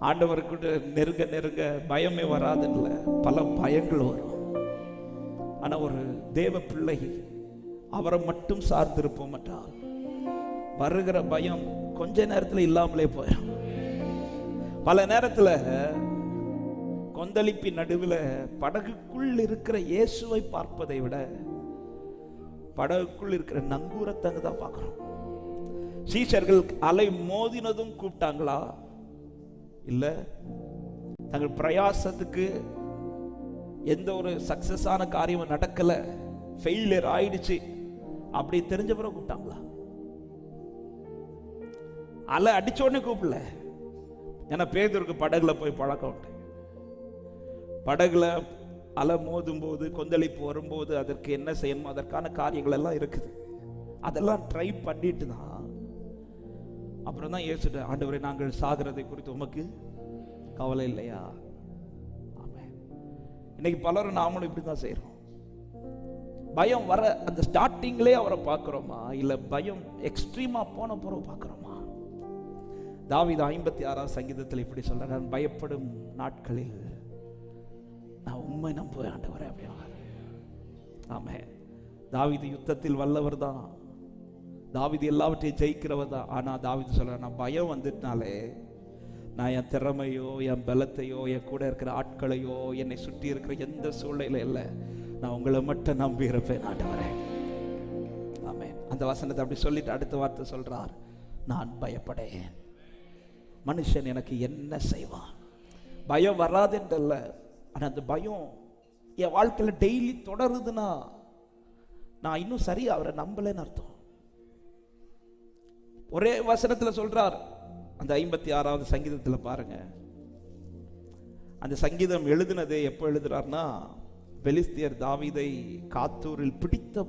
ஆண்டவர்கிட்ட நெருங்க நெருங்க பயமே வராதுன்னு பல பயங்கள் வரும். ஆனா ஒரு தேவ பிள்ளை அவரை மட்டும் சார்ந்திருப்போம் மாட்டால் வருகிற பயம் கொஞ்ச நேரத்தில் இல்லாமலே போயிடும் பல நேரத்துல கொந்தளிப்பின் நடுவில் படகுக்குள் இருக்கிற இயேசுவை பார்ப்பதை விட படகுக்குள் இருக்கிற நங்கூரத்தங்க தான் பார்க்குறோம். சீசர்கள் அலை மோதினதும் கூப்பிட்டாங்களா? இல்லை தங்கள் பிரயாசத்துக்கு எந்த ஒரு சக்சஸான காரியமும் நடக்கல ஃபெயிலியர் ஆயிடுச்சு அப்படி தெரிஞ்ச பிறகு கூப்பிட்டாங்களா? அலை அடிச்ச உடனே கூப்பிடல. ஏன்னா பேதருக்கு படகுல போய் பழக்கம் உண்டு. படகுல அலை மோதும் போது கொந்தளிப்பு வரும்போது அதற்கு என்ன செய்யணுமோ அதற்கான காரியங்கள் எல்லாம் இருக்குது. அதெல்லாம் ட்ரை பண்ணிட்டு தான் அப்புறம் தான் ஏசுட்டு ஆண்டவரை நாங்கள் சாகிறதை குறித்து உமக்கு கவலை இல்லையா? ஆமென். இன்னைக்கு பலரும் நாமளும் இப்படி தான் செய்கிறோம் பயம் வர அந்த ஸ்டார்டிங்லேயே அவரை பார்க்குறோமா? இல்லை பயம் எக்ஸ்ட்ரீமாக போன பிறகு பார்க்குறோமா? தாவித ஐம்பத்தி ஆறாம் சங்கீதத்தில் இப்படி சொல்கிறேன் நான் பயப்படும் நாட்களில் நான் உண்மை நம்புவேன் ஆண்டவரை அப்படியே ஆமாம் தாவீது யுத்தத்தில் வல்லவர் தான். தாவிது எல்லாவற்றையும் ஜெயிக்கிறவர் தான். ஆனால் தாவிது சொல்கிறேன் நான் பயம் வந்துட்டனாலே நான் என் திறமையோ என் பலத்தையோ என் கூட இருக்கிற ஆட்களையோ என்னை சுற்றி இருக்கிற எந்த சூழ்நிலை இல்லை. நான் உங்களை மட்டும் நம்பி இருப்பேன் ஆண்டவரே. ஆமென். அந்த வசனத்தை அப்படி சொல்லிட்டு அடுத்த வார்த்தை சொல்கிறார் நான் பயப்படேன். மனுஷன் எனக்கு என்ன செய்வான்? பயம் வராதுன்றல்ல ஆனால் அந்த பயம் என் வாழ்க்கையில் டெய்லி தொடருதுன்னா நான் இன்னும் சரி அவரை நம்பலைன்னு அர்த்தம். ஒரே வசனத்தில் சொல்றார். அந்த ஐம்பத்தி ஆறாவது சங்கீதத்தில் பாருங்க. அந்த சங்கீதம் எழுதினதே எப்போ எழுதுறாருன்னா பெலிஸ்தியர் தாவிதை காத்தூரில் பிடித்த